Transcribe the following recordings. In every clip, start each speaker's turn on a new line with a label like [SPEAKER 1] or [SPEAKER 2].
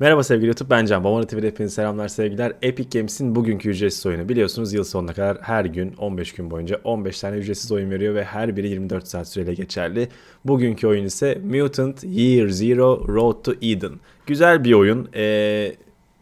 [SPEAKER 1] Merhaba sevgili YouTube, ben Can. Babana TV'de hepinize selamlar, sevgiler. Epic Games'in bugünkü ücretsiz oyunu. Biliyorsunuz yıl sonuna kadar her gün 15 gün boyunca 15 tane ücretsiz oyun veriyor ve her biri 24 saat süreyle geçerli. Bugünkü oyun ise Mutant Year Zero Road to Eden. Güzel bir oyun. Ee,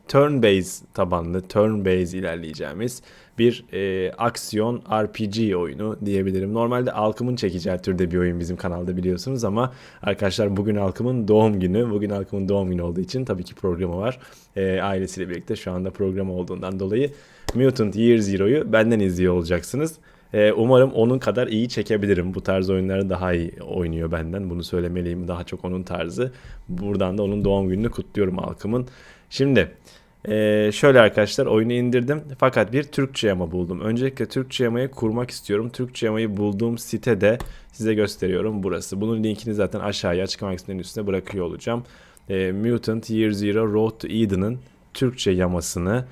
[SPEAKER 1] turn based tabanlı, turn based ilerleyeceğimiz bir e, aksiyon RPG oyunu diyebilirim. Normalde Alkım'ın çekeceği türde bir oyun bizim kanalda biliyorsunuz ama arkadaşlar bugün Alkım'ın doğum günü. Bugün Alkım'ın doğum günü olduğu için tabii ki programı var. E, ailesiyle birlikte şu anda programı olduğundan dolayı Mutant Year Zero'yu benden izliyor olacaksınız. E, umarım onun kadar iyi çekebilirim. Bu tarz oyunları daha iyi oynuyor benden. Bunu söylemeliyim. Daha çok onun tarzı. Buradan da onun doğum gününü kutluyorum Alkım'ın. Şimdi ee, şöyle arkadaşlar oyunu indirdim fakat bir Türkçe yama buldum. Öncelikle Türkçe yamayı kurmak istiyorum. Türkçe yamayı bulduğum sitede size gösteriyorum burası. Bunun linkini zaten aşağıya açıklama kısmının üstüne bırakıyor olacağım. Ee, Mutant Year Zero Road to Eden'ın Türkçe yamasını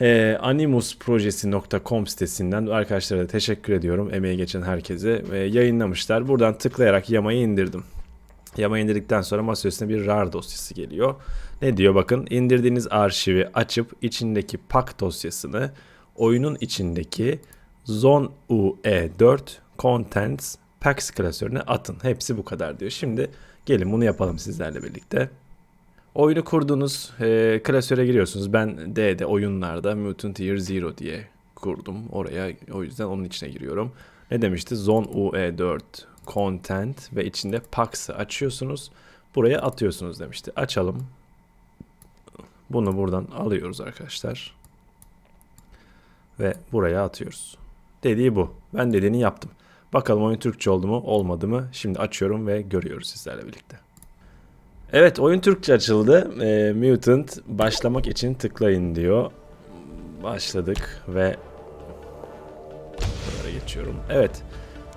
[SPEAKER 1] e, animusprojesi.com sitesinden arkadaşlara da teşekkür ediyorum emeği geçen herkese e, yayınlamışlar. Buradan tıklayarak yamayı indirdim. Yama indirdikten sonra masa üstüne bir RAR dosyası geliyor. Ne diyor bakın indirdiğiniz arşivi açıp içindeki pak dosyasını oyunun içindeki Zone UE4 Contents Packs klasörüne atın. Hepsi bu kadar diyor. Şimdi gelin bunu yapalım sizlerle birlikte. Oyunu kurduğunuz e, klasöre giriyorsunuz. Ben D'de oyunlarda Mutant Year Zero diye kurdum. Oraya o yüzden onun içine giriyorum. Ne demişti? Zone UE4 Content ve içinde Packs'ı açıyorsunuz. Buraya atıyorsunuz demişti. Açalım. Bunu buradan alıyoruz arkadaşlar. Ve buraya atıyoruz. Dediği bu. Ben dediğini yaptım. Bakalım oyun Türkçe oldu mu olmadı mı? Şimdi açıyorum ve görüyoruz sizlerle birlikte. Evet oyun Türkçe açıldı. E, Mutant başlamak için tıklayın diyor. Başladık ve Buraya geçiyorum. Evet.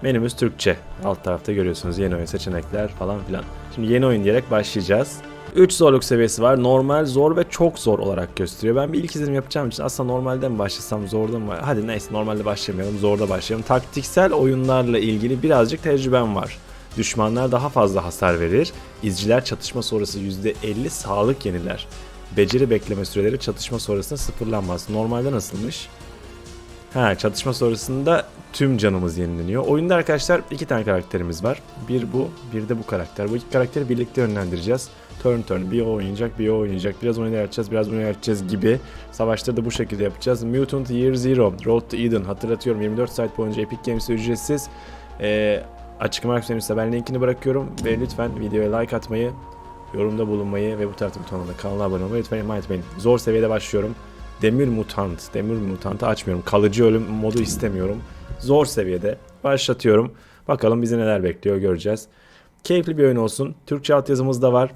[SPEAKER 1] Menümüz Türkçe. Alt tarafta görüyorsunuz yeni oyun seçenekler falan filan. Şimdi yeni oyun diyerek başlayacağız. 3 zorluk seviyesi var. Normal, zor ve çok zor olarak gösteriyor. Ben bir ilk izlenim yapacağım için aslında normalden mi başlasam zorda mı? Hadi neyse normalde başlamayalım. Zorda başlayalım. Taktiksel oyunlarla ilgili birazcık tecrübem var. Düşmanlar daha fazla hasar verir. İzciler çatışma sonrası %50 sağlık yeniler. Beceri bekleme süreleri çatışma sonrasında sıfırlanmaz. Normalde nasılmış? Ha, çatışma sonrasında tüm canımız yenileniyor. Oyunda arkadaşlar iki tane karakterimiz var. Bir bu, bir de bu karakter. Bu iki karakteri birlikte yönlendireceğiz. Turn turn bir o oynayacak, bir o oynayacak. Biraz onu yapacağız, biraz bunu yapacağız gibi. Savaşları da bu şekilde yapacağız. Mutant Year Zero, Road to Eden. Hatırlatıyorum 24 saat boyunca Epic Games'e ücretsiz. Ee, açıklama kısmına ben linkini bırakıyorum. Ve lütfen videoya like atmayı, yorumda bulunmayı ve bu tarz butonuna da kanala abone olmayı lütfen ihmal etmeyin. Zor seviyede başlıyorum. Demir mutant, demir mutantı açmıyorum. Kalıcı ölüm modu istemiyorum. Zor seviyede başlatıyorum. Bakalım bizi neler bekliyor göreceğiz. Keyifli bir oyun olsun. Türkçe altyazımız da var.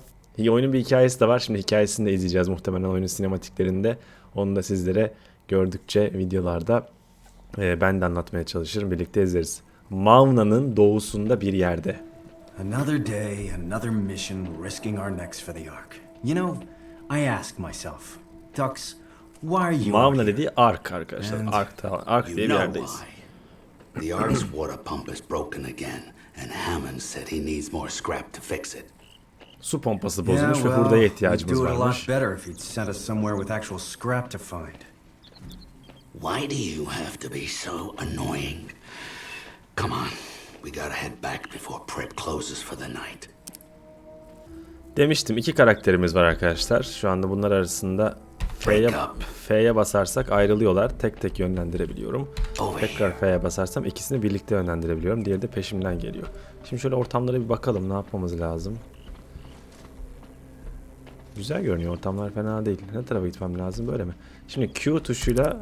[SPEAKER 1] Oyunun bir hikayesi de var. Şimdi hikayesini de izleyeceğiz muhtemelen oyunun sinematiklerinde. Onu da sizlere gördükçe videolarda e, ben de anlatmaya çalışırım. Birlikte izleriz. Mauna'nın doğusunda bir yerde.
[SPEAKER 2] Another day, another mission, risking our necks for the Ark. You know, I ask myself, Tux, why are you
[SPEAKER 1] Mauna
[SPEAKER 2] here?
[SPEAKER 1] dediği Ark arkadaşlar. Ark
[SPEAKER 3] You
[SPEAKER 1] diye bir
[SPEAKER 3] know
[SPEAKER 1] yerdeyiz.
[SPEAKER 3] why. The Ark's water pump is broken again, and Hammond said he needs more scrap to fix it.
[SPEAKER 1] Su pompası
[SPEAKER 2] Yeah,
[SPEAKER 1] bozulmuş ve
[SPEAKER 2] well,
[SPEAKER 1] hurdaya
[SPEAKER 2] we'd
[SPEAKER 1] ihtiyacımız
[SPEAKER 2] do it a lot
[SPEAKER 1] varmış.
[SPEAKER 2] better if you'd sent us somewhere with actual scrap to find.
[SPEAKER 3] Why do you have to be so annoying? Come on, we gotta head back before prep closes for the night.
[SPEAKER 1] Demiştim iki karakterimiz var arkadaşlar. Şu anda bunlar arasında F'ye. F'ye basarsak ayrılıyorlar. Tek tek yönlendirebiliyorum.
[SPEAKER 3] Over
[SPEAKER 1] Tekrar F'ye basarsam ikisini birlikte yönlendirebiliyorum. Diğeri de peşimden geliyor. Şimdi şöyle ortamlara bir bakalım ne yapmamız lazım. Güzel görünüyor ortamlar fena değil. Ne tarafa gitmem lazım böyle mi? Şimdi Q tuşuyla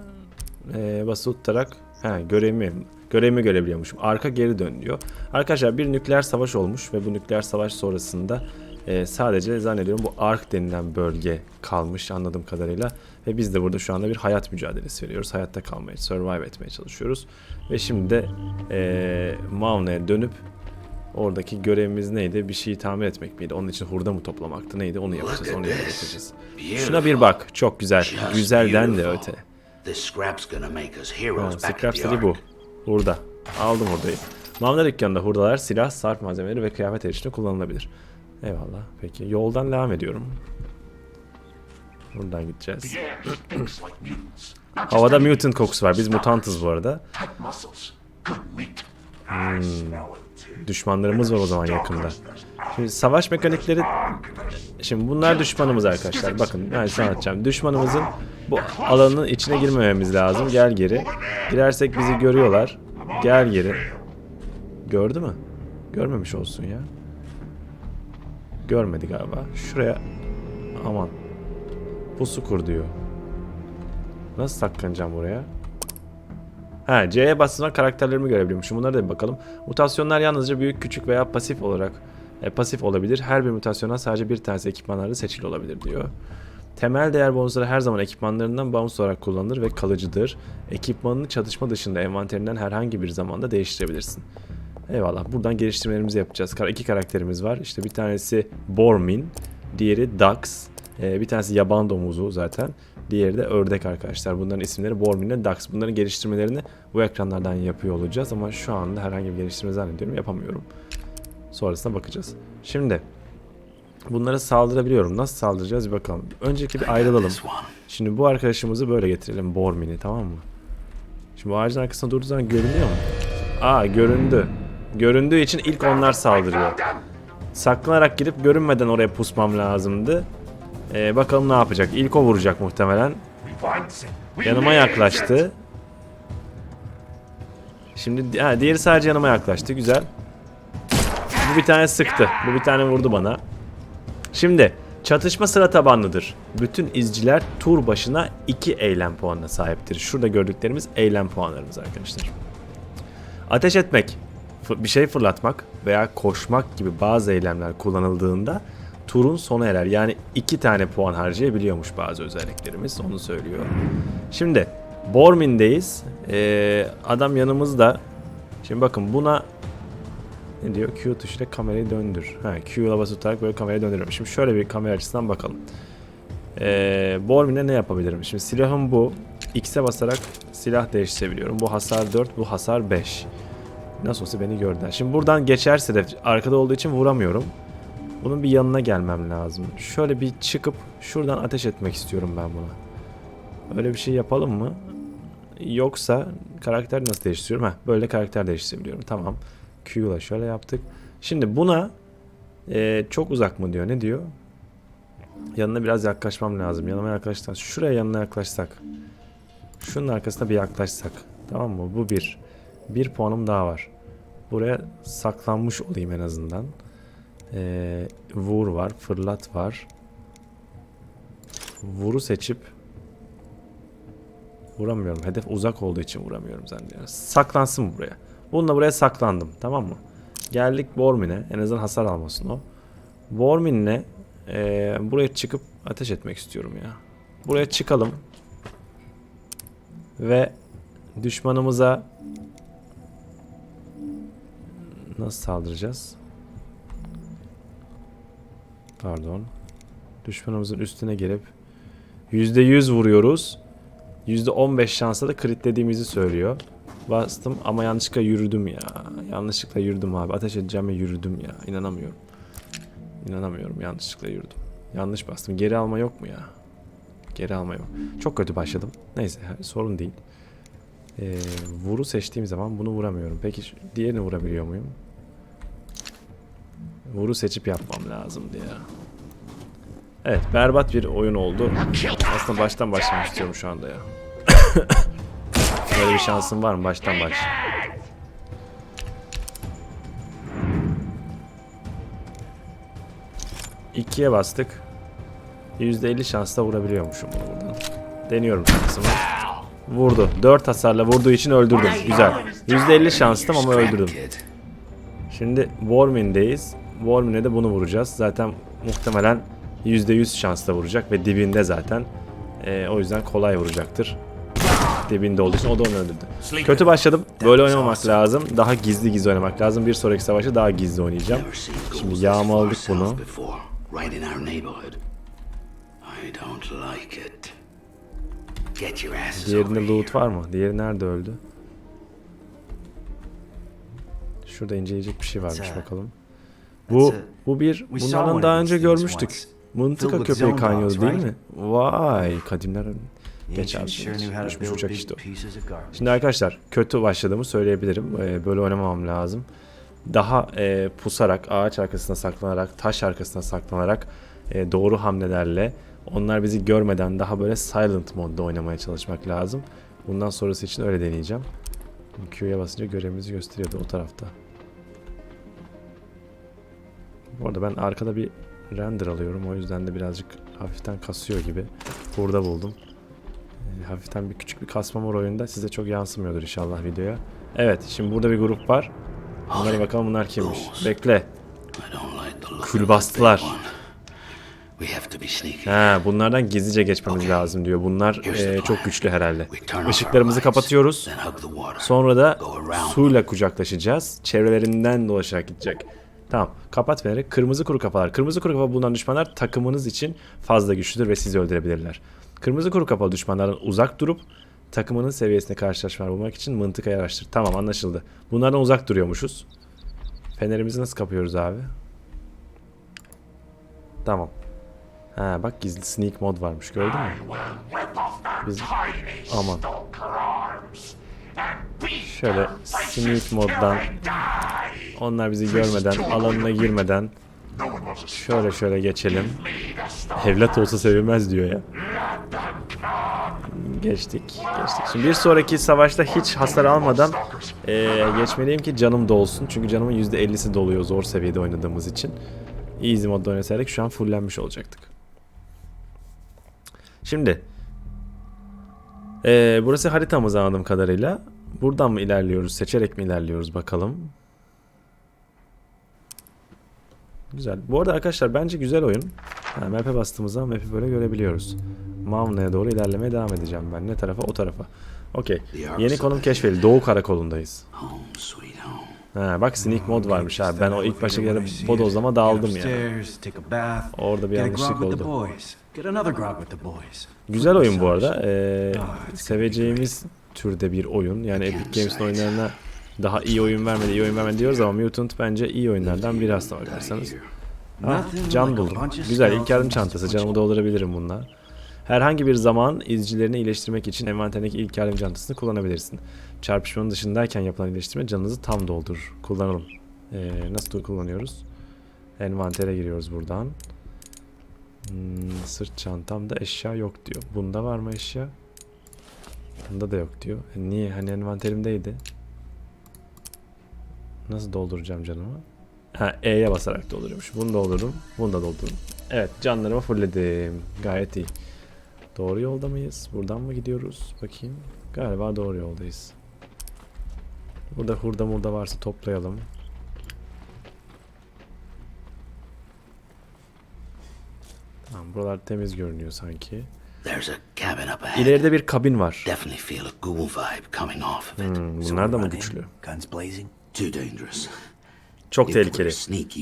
[SPEAKER 1] e, basılı tutarak he, görevimi görevimi görebiliyormuşum. Arka geri dön diyor. Arkadaşlar bir nükleer savaş olmuş ve bu nükleer savaş sonrasında e, sadece zannediyorum bu Ark denilen bölge kalmış anladığım kadarıyla. Ve biz de burada şu anda bir hayat mücadelesi veriyoruz. Hayatta kalmaya, survive etmeye çalışıyoruz. Ve şimdi de e, Mauna'ya dönüp oradaki görevimiz neydi? Bir şeyi tamir etmek miydi? Onun için hurda mı toplamaktı? Neydi? Onu yapacağız. Onu yapacağız. Şuna bir bak. Çok güzel. Güzelden de öte.
[SPEAKER 3] Scrap's
[SPEAKER 1] seri bu. Hurda. Aldım hurdayı. Mamla dükkanında hurdalar, silah, sarf malzemeleri ve kıyafet erişiminde kullanılabilir. Eyvallah. Peki yoldan devam ediyorum. Buradan gideceğiz. Havada mutant kokusu var. Biz mutantız bu arada.
[SPEAKER 4] it.
[SPEAKER 1] Düşmanlarımız var o zaman yakında. Şimdi savaş mekanikleri... Şimdi bunlar düşmanımız arkadaşlar. Bakın ben size anlatacağım. Düşmanımızın bu alanın içine girmememiz lazım. Gel geri. Girersek bizi görüyorlar. Gel geri. Gördü mü? Görmemiş olsun ya. Görmedi galiba. Şuraya... Aman. Pusu kur diyor. Nasıl saklanacağım buraya? Ha C'ye bastığımda karakterlerimi görebiliyormuşum. Bunlara da bir bakalım. Mutasyonlar yalnızca büyük, küçük veya pasif olarak e, pasif olabilir. Her bir mutasyona sadece bir tanesi ekipmanlarda seçili olabilir diyor. Temel değer bonusları her zaman ekipmanlarından bağımsız olarak kullanılır ve kalıcıdır. Ekipmanını çatışma dışında envanterinden herhangi bir zamanda değiştirebilirsin. Eyvallah. Buradan geliştirmelerimizi yapacağız. İki karakterimiz var. İşte bir tanesi Bormin, diğeri Dax. Ee, bir tanesi yaban domuzu zaten. Diğeri de ördek arkadaşlar. Bunların isimleri Bormin ile Dax. Bunların geliştirmelerini bu ekranlardan yapıyor olacağız ama şu anda herhangi bir geliştirme zannediyorum yapamıyorum. Sonrasına bakacağız. Şimdi bunlara saldırabiliyorum. Nasıl saldıracağız bir bakalım. Önceki bir ayrılalım. Şimdi bu arkadaşımızı böyle getirelim. Bormin'i tamam mı? Şimdi bu ağacın arkasında durduğu zaman görünüyor mu? Aa göründü. Göründüğü için ilk onlar saldırıyor. Saklanarak gidip görünmeden oraya pusmam lazımdı. Ee, bakalım ne yapacak. İlk o vuracak muhtemelen. Yanıma yaklaştı. Şimdi di- ha, diğeri sadece yanıma yaklaştı. Güzel. Bu bir tane sıktı. Bu bir tane vurdu bana. Şimdi çatışma sıra tabanlıdır. Bütün izciler tur başına 2 eylem puanına sahiptir. Şurada gördüklerimiz eylem puanlarımız arkadaşlar. Ateş etmek, bir şey fırlatmak veya koşmak gibi bazı eylemler kullanıldığında turun sona erer. Yani iki tane puan harcayabiliyormuş bazı özelliklerimiz. Onu söylüyor. Şimdi Bormin'deyiz. Ee, adam yanımızda. Şimdi bakın buna ne diyor? Q tuşuyla kamerayı döndür. Ha, Q'la basılı tutarak böyle kamerayı döndürüyorum. Şimdi şöyle bir kamera açısından bakalım. Ee, Bormin'e ne yapabilirim? Şimdi silahım bu. X'e basarak silah değiştirebiliyorum. Bu hasar 4, bu hasar 5. Nasıl olsa beni gördüler. Şimdi buradan geçerse de arkada olduğu için vuramıyorum. Bunun bir yanına gelmem lazım. Şöyle bir çıkıp şuradan ateş etmek istiyorum ben buna. Öyle bir şey yapalım mı? Yoksa karakter nasıl değiştiriyorum? Heh, böyle karakter değiştirebiliyorum. Tamam. Q'la şöyle yaptık. Şimdi buna e, çok uzak mı diyor? Ne diyor? Yanına biraz yaklaşmam lazım. Yanıma yaklaştıktan şuraya yanına yaklaşsak. Şunun arkasına bir yaklaşsak. Tamam mı? Bu bir. Bir puanım daha var. Buraya saklanmış olayım en azından. Ee, vur var, fırlat var. Vuru seçip vuramıyorum. Hedef uzak olduğu için vuramıyorum zannediyorum. Saklansın buraya. Bununla buraya saklandım. Tamam mı? Geldik Bormin'e. En azından hasar almasın o. Bormin'le ee, buraya çıkıp ateş etmek istiyorum ya. Buraya çıkalım. Ve düşmanımıza nasıl saldıracağız? Pardon. Düşmanımızın üstüne gelip %100 vuruyoruz. %15 şansla da kritlediğimizi söylüyor. Bastım ama yanlışlıkla yürüdüm ya. Yanlışlıkla yürüdüm abi. Ateş edeceğim ve yürüdüm ya. İnanamıyorum. İnanamıyorum. Yanlışlıkla yürüdüm. Yanlış bastım. Geri alma yok mu ya? Geri alma yok. Çok kötü başladım. Neyse sorun değil. Ee, vuru seçtiğim zaman bunu vuramıyorum. Peki diğerini vurabiliyor muyum? Vuru seçip yapmam lazımdı ya. Evet berbat bir oyun oldu. Aslında baştan başlamak istiyorum şu anda ya. Böyle bir şansın var mı? Baştan baş. İkiye bastık. %50 şansla vurabiliyormuşum bunu buradan. Deniyorum şansımı. Vurdu. 4 hasarla vurduğu için öldürdüm. Güzel. %50 şanstım ama öldürdüm. Şimdi Warmin'deyiz. Warmin'e de bunu vuracağız. Zaten muhtemelen %100 şansla vuracak ve dibinde zaten. Ee, o yüzden kolay vuracaktır. Dibinde olduğu için o da onu öldürdü. Kötü başladım. Böyle oynamamak lazım. Daha gizli gizli oynamak lazım. Bir sonraki savaşta daha gizli oynayacağım. Şimdi yağmaladık bunu. Diğerinde loot var mı? Diğeri nerede öldü? Şurada inceleyecek bir şey varmış bakalım. Bu bu bir bunlardan daha önce görmüştük. Mıntıka köpeği
[SPEAKER 2] dogs,
[SPEAKER 1] değil mi? Vay kadimler geç Düşmüş uçak işte o. Şimdi arkadaşlar kötü başladığımı söyleyebilirim. Ee, böyle oynamam lazım. Daha e, pusarak, ağaç arkasına saklanarak, taş arkasına saklanarak e, doğru hamlelerle onlar bizi görmeden daha böyle silent modda oynamaya çalışmak lazım. Bundan sonrası için öyle deneyeceğim. Q'ya basınca görevimizi gösteriyordu o tarafta. Bu arada ben arkada bir render alıyorum. O yüzden de birazcık hafiften kasıyor gibi. Burada buldum. E, hafiften bir küçük bir kasma var oyunda. Size çok yansımıyordur inşallah videoya. Evet şimdi burada bir grup var. Bunlara bakalım bunlar kimmiş. Bekle.
[SPEAKER 3] I don't like the look
[SPEAKER 1] Kül
[SPEAKER 3] of the
[SPEAKER 1] bastılar.
[SPEAKER 3] big one. We have to be sneaky.
[SPEAKER 1] Ha, bunlardan gizlice geçmemiz
[SPEAKER 3] Okay.
[SPEAKER 1] lazım diyor. Bunlar e, çok güçlü herhalde. Işıklarımızı kapatıyoruz. Sonra da suyla kucaklaşacağız. Çevrelerinden dolaşarak gidecek. Tamam. Kapat feneri. Kırmızı kuru kafalar. Kırmızı kuru kafa bulunan düşmanlar takımınız için fazla güçlüdür ve sizi öldürebilirler. Kırmızı kuru kafalı düşmanlardan uzak durup takımının seviyesine karşılaşma bulmak için mıntıkayı araştır. Tamam anlaşıldı. Bunlardan uzak duruyormuşuz. Fenerimizi nasıl kapıyoruz abi? Tamam. Ha bak gizli sneak mod varmış gördün mü? Biz- Aman. Şöyle sneak moddan onlar bizi görmeden alanına girmeden şöyle şöyle geçelim. Evlat olsa sevilmez diyor ya. Geçtik, geçtik. Şimdi bir sonraki savaşta hiç hasar almadan eee, geçmeliyim ki canım dolsun. Çünkü canımın %50'si doluyor zor seviyede oynadığımız için. Easy modda oynasaydık şu an fullenmiş olacaktık. Şimdi eee, burası haritamız anladığım kadarıyla. Buradan mı ilerliyoruz, seçerek mi ilerliyoruz bakalım. Güzel. Bu arada arkadaşlar bence güzel oyun. Ha, map'e bastığımızda map'i böyle görebiliyoruz. Mavna'ya doğru ilerlemeye devam edeceğim ben. Ne tarafa? O tarafa. Okey. Yeni konum keşfedildi. Doğu karakolundayız. Ha, bak sneak mod varmış abi. Ben o ilk
[SPEAKER 2] I see
[SPEAKER 1] bodozlama dağıldım ya.
[SPEAKER 2] bath.
[SPEAKER 1] Orada bir yanlışlık oldu. Güzel oyun bu arada. Ee,
[SPEAKER 2] Ah,
[SPEAKER 1] seveceğimiz türde bir oyun. Yani Epic Games'in oyunlarına daha iyi oyun vermedi, iyi oyun vermedi diyoruz ama Mutant bence iyi oyunlardan biri aslına bakarsanız.
[SPEAKER 2] Nothing
[SPEAKER 1] can buldum. Güzel ilk yardım çantası. Canımı doldurabilirim bununla. Herhangi bir zaman izcilerini iyileştirmek için envanterindeki ilk yardım çantasını kullanabilirsin. Çarpışmanın dışındayken yapılan iyileştirme canınızı tam doldurur. Kullanalım. Ee, nasıl kullanıyoruz? Envantere giriyoruz buradan. Hmm, sırt çantamda eşya yok diyor. Bunda var mı eşya? Bunda da yok diyor. E, niye? Hani envanterimdeydi. Nasıl dolduracağım canımı? Ha E'ye basarak dolduruyormuş. Bunu doldurdum. Bunu da doldurdum. Evet canlarımı fullledim. Gayet iyi. Doğru yolda mıyız? Buradan mı gidiyoruz? Bakayım. Galiba doğru yoldayız. Burada hurda murda varsa toplayalım. Tamam buralar temiz görünüyor sanki.
[SPEAKER 3] There's a cabin up ahead.
[SPEAKER 1] İleride bir kabin var.
[SPEAKER 3] Definitely feel a ghoul vibe coming off of it.
[SPEAKER 1] Hmm, bunlar da mı güçlü?
[SPEAKER 2] Guns blazing.
[SPEAKER 3] Too dangerous.
[SPEAKER 1] Çok tehlikeli.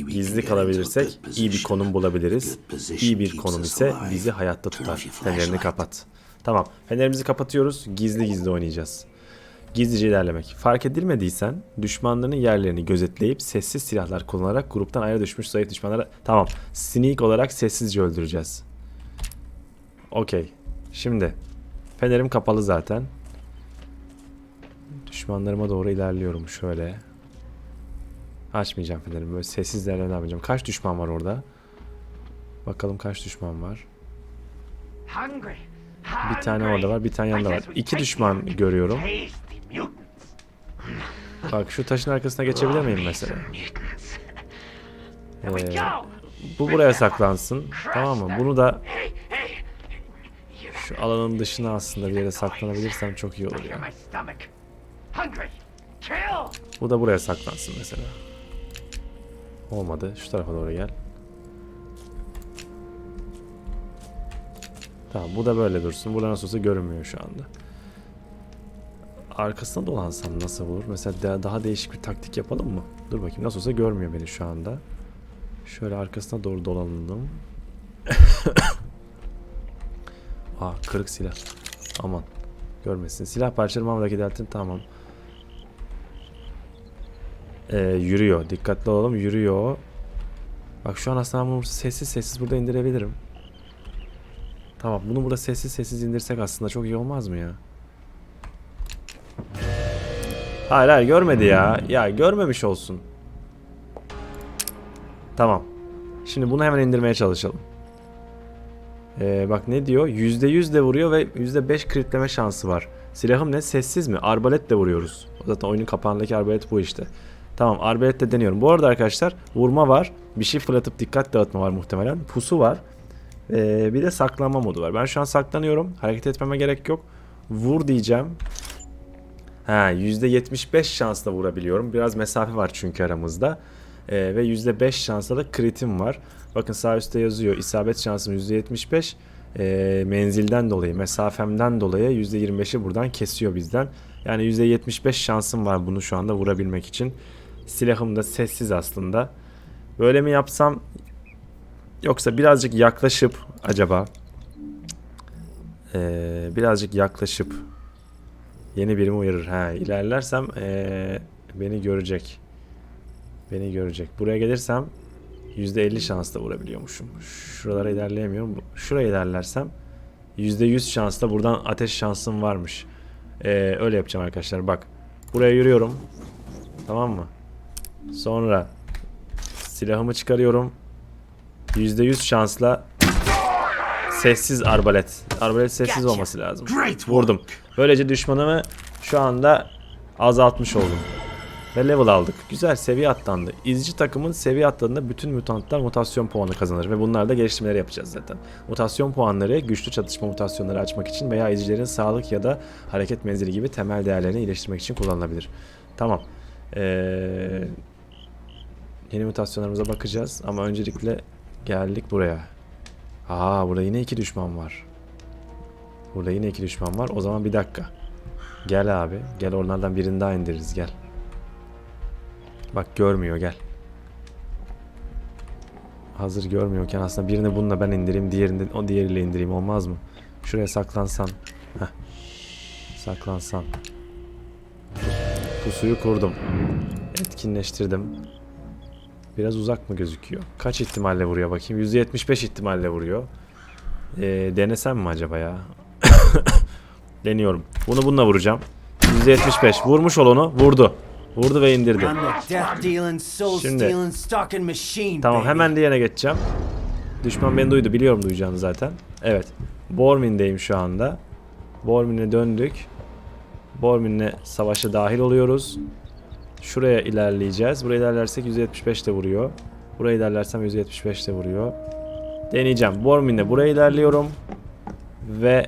[SPEAKER 1] Gizli kalabilirsek iyi bir konum bulabiliriz. İyi bir konum ise bizi hayatta tutar. Fenerini kapat. Tamam. Fenerimizi kapatıyoruz. Gizli gizli oynayacağız. Gizlice ilerlemek. Fark edilmediysen düşmanların yerlerini gözetleyip sessiz silahlar kullanarak gruptan ayrı düşmüş zayıf düşmanlara... Tamam. Sneak olarak sessizce öldüreceğiz. Okey. Şimdi. Fenerim kapalı zaten. Düşmanlarıma doğru ilerliyorum şöyle. Açmayacağım fenerimi. Böyle sessiz yapacağım. Kaç düşman var orada? Bakalım kaç düşman var. Bir tane orada var, bir tane yanında var. İki düşman görüyorum. Bak şu taşın arkasına geçebilir miyim mesela? Ee, bu buraya saklansın. Tamam mı? Bunu da şu alanın dışına aslında bir yere saklanabilirsem çok iyi olur ya. Bu da buraya saklansın mesela. Olmadı. Şu tarafa doğru gel. Tamam bu da böyle dursun. Burada nasıl olsa görünmüyor şu anda. Arkasına dolansam nasıl olur? Mesela da- daha değişik bir taktik yapalım mı? Dur bakayım nasıl olsa görmüyor beni şu anda. Şöyle arkasına doğru dolanalım. Aa kırık silah. Aman. Görmesin. Silah parçalarımı havadaki deltin tamam. Ee, yürüyor. Dikkatli olalım. Yürüyor. Bak şu an aslında bunu sessiz sessiz burada indirebilirim. Tamam bunu burada sessiz sessiz indirsek aslında çok iyi olmaz mı ya? Hayır hayır görmedi ya. Ya görmemiş olsun. Tamam. Şimdi bunu hemen indirmeye çalışalım. Ee, bak ne diyor? %100 de vuruyor ve %5 kritleme şansı var. Silahım ne? Sessiz mi? Arbaletle vuruyoruz. Zaten oyunun kapağındaki arbalet bu işte. Tamam arbaletle deniyorum. Bu arada arkadaşlar vurma var. Bir şey fırlatıp dikkat dağıtma var muhtemelen. Pusu var. Ee, bir de saklanma modu var. Ben şu an saklanıyorum. Hareket etmeme gerek yok. Vur diyeceğim. Ha %75 şansla vurabiliyorum. Biraz mesafe var çünkü aramızda. Ee, ve %5 şansla da kritim var. Bakın sağ üstte yazıyor. İsabet şansım %75. Ee, menzilden dolayı, mesafemden dolayı %25'i buradan kesiyor bizden. Yani %75 şansım var bunu şu anda vurabilmek için. Silahım da sessiz aslında. Böyle mi yapsam yoksa birazcık yaklaşıp acaba ee, birazcık yaklaşıp Yeni birimi uyarır. Ha, ilerlersem eee, beni görecek. Beni görecek. Buraya gelirsem %50 şansla vurabiliyormuşum. Şuralara ilerleyemiyorum. Şuraya ilerlersem %100 şansla buradan ateş şansım varmış. Eee, öyle yapacağım arkadaşlar. Bak. Buraya yürüyorum. Tamam mı? Sonra silahımı çıkarıyorum. %100 şansla sessiz arbalet. Arbalet sessiz olması lazım.
[SPEAKER 3] Great
[SPEAKER 1] Vurdum. Böylece düşmanımı şu anda azaltmış oldum. Ve level aldık. Güzel seviye atlandı. İzci takımın seviye atladığında bütün mutantlar mutasyon puanı kazanır. Ve bunlarda geliştirmeleri yapacağız zaten. Mutasyon puanları güçlü çatışma mutasyonları açmak için veya izcilerin sağlık ya da hareket menzili gibi temel değerlerini iyileştirmek için kullanılabilir. Tamam. Ee, yeni mutasyonlarımıza bakacağız. Ama öncelikle geldik buraya. Aa burada yine iki düşman var. Burada yine iki düşman var. O zaman bir dakika. Gel abi. Gel onlardan birini daha indiririz gel. Bak görmüyor gel. Hazır görmüyorken aslında birini bununla ben indireyim. Diğerini o diğeriyle indireyim olmaz mı? Şuraya saklansan. Heh. Saklansan. Pusuyu kurdum. Etkinleştirdim. Biraz uzak mı gözüküyor? Kaç ihtimalle vuruyor bakayım? %75 ihtimalle vuruyor. Ee, denesem mi acaba ya? Deniyorum. Bunu bununla vuracağım. %75. Vurmuş ol onu. Vurdu. Vurdu ve indirdi. Şimdi-. Tamam hemen diğerine geçeceğim. Düşman beni duydu. Biliyorum duyacağını zaten. Evet. Bormin'deyim şu anda. Bormin'e döndük. Bormin'le savaşa dahil oluyoruz. Şuraya ilerleyeceğiz. Buraya ilerlersek 175 de vuruyor. Buraya ilerlersem 175 de vuruyor. Deneyeceğim. Bormin'le buraya ilerliyorum. Ve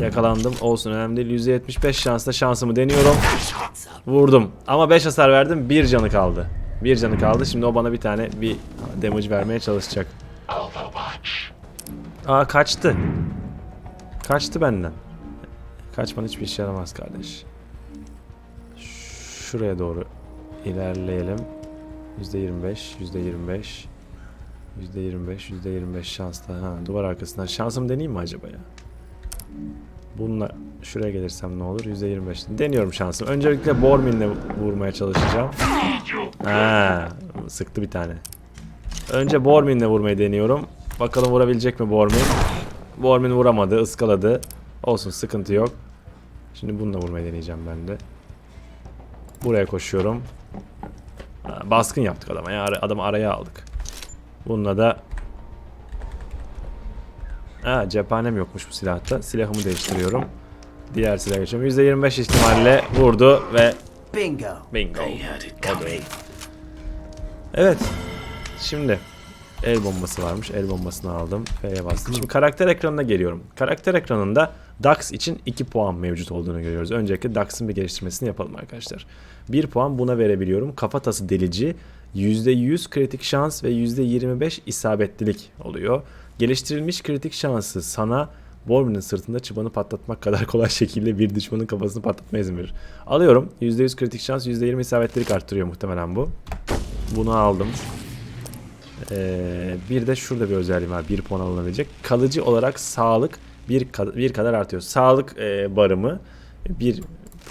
[SPEAKER 1] yakalandım. Olsun önemli değil. 175 şansla şansımı deniyorum. Vurdum. Ama 5 hasar verdim. 1 canı kaldı. 1 canı kaldı. Şimdi o bana bir tane bir damage vermeye çalışacak. Aa kaçtı. Kaçtı benden. Kaçman hiçbir işe yaramaz kardeş. Şuraya doğru ilerleyelim. %25, %25. %25, %25 şansla. Ha, duvar arkasından. Şansımı deneyeyim mi acaba ya? Bununla şuraya gelirsem ne olur? %25. Deniyorum şansım. Öncelikle Bormin'le vurmaya çalışacağım. Ha, sıktı bir tane. Önce Bormin'le vurmayı deniyorum. Bakalım vurabilecek mi Bormin? Bormin vuramadı, ıskaladı. Olsun sıkıntı yok. Şimdi bununla vurmayı deneyeceğim ben de. Buraya koşuyorum. Ha, baskın yaptık adama ya. Adamı araya aldık. Bununla da Ha cephanem yokmuş bu silahta. Silahımı değiştiriyorum. Diğer silah geçiyorum. %25 ihtimalle vurdu ve
[SPEAKER 2] Bingo.
[SPEAKER 1] bingo.
[SPEAKER 3] Coming.
[SPEAKER 1] Evet. Şimdi el bombası varmış. El bombasını aldım. F'ye bastım. Şimdi karakter ekranına geliyorum. Karakter ekranında Dax için 2 puan mevcut olduğunu görüyoruz. Öncelikle Dax'ın bir geliştirmesini yapalım arkadaşlar. 1 puan buna verebiliyorum. Kafatası delici. %100 kritik şans ve %25 isabetlilik oluyor. Geliştirilmiş kritik şansı sana Bormin'in sırtında çıbanı patlatmak kadar kolay şekilde bir düşmanın kafasını patlatmaya izin verir. Alıyorum. %100 kritik şans, %20 isabetlilik arttırıyor muhtemelen bu. Bunu aldım. Ee, bir de şurada bir özelliğim var. Bir puan alınabilecek. Kalıcı olarak sağlık bir, bir kadar artıyor. Sağlık e, barımı bir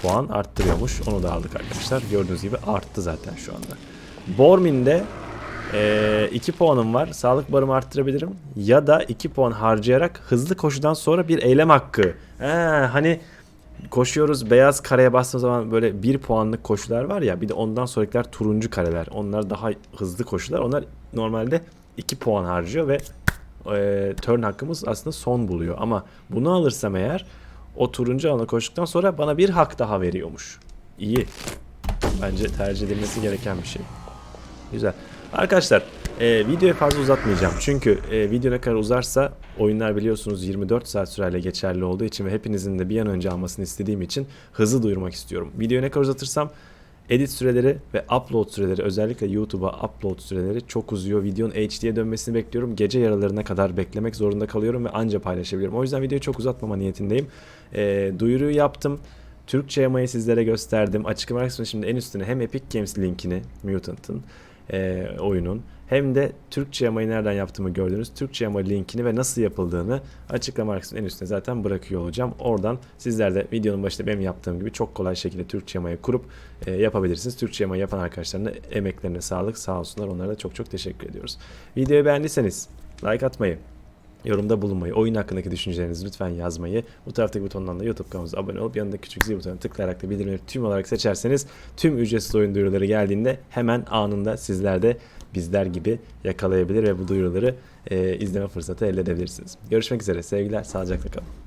[SPEAKER 1] puan arttırıyormuş. Onu da aldık arkadaşlar. Gördüğünüz gibi arttı zaten şu anda. Bormin'de 2 puanım var. Sağlık barımı arttırabilirim. Ya da 2 puan harcayarak hızlı koşudan sonra bir eylem hakkı. He, hani koşuyoruz beyaz kareye bastığımız zaman böyle 1 puanlık koşular var ya bir de ondan sonrakiler turuncu kareler. Onlar daha hızlı koşular. Onlar normalde 2 puan harcıyor ve e, turn hakkımız aslında son buluyor. Ama bunu alırsam eğer o turuncu alana koştuktan sonra bana bir hak daha veriyormuş. İyi. Bence tercih edilmesi gereken bir şey. Güzel. Arkadaşlar e, videoyu fazla uzatmayacağım. Çünkü e, video ne kadar uzarsa oyunlar biliyorsunuz 24 saat süreyle geçerli olduğu için ve hepinizin de bir an önce almasını istediğim için hızlı duyurmak istiyorum. Videoyu ne kadar uzatırsam edit süreleri ve upload süreleri özellikle YouTube'a upload süreleri çok uzuyor. Videonun HD'ye dönmesini bekliyorum. Gece yaralarına kadar beklemek zorunda kalıyorum ve anca paylaşabiliyorum. O yüzden videoyu çok uzatmama niyetindeyim. E, duyuruyu yaptım. Türkçe yamayı sizlere gösterdim. Açıklama kısmında şimdi en üstüne hem Epic Games linkini Mutant'ın e, oyunun hem de Türkçe yamayı nereden yaptığımı gördünüz. Türkçe yama linkini ve nasıl yapıldığını açıklama kısmının en üstüne zaten bırakıyor olacağım. Oradan sizler de videonun başında benim yaptığım gibi çok kolay şekilde Türkçe yamayı kurup e, yapabilirsiniz. Türkçe yamayı yapan arkadaşların da emeklerine sağlık sağ olsunlar. Onlara da çok çok teşekkür ediyoruz. Videoyu beğendiyseniz like atmayı, Yorumda bulunmayı, oyun hakkındaki düşüncelerinizi lütfen yazmayı, bu taraftaki butondan da YouTube kanalımıza abone olup yanındaki küçük zil butonuna tıklayarak da bildirimleri tüm olarak seçerseniz tüm ücretsiz oyun duyuruları geldiğinde hemen anında sizler de bizler gibi yakalayabilir ve bu duyuruları e, izleme fırsatı elde edebilirsiniz. Görüşmek üzere, sevgiler, sağlıcakla kalın.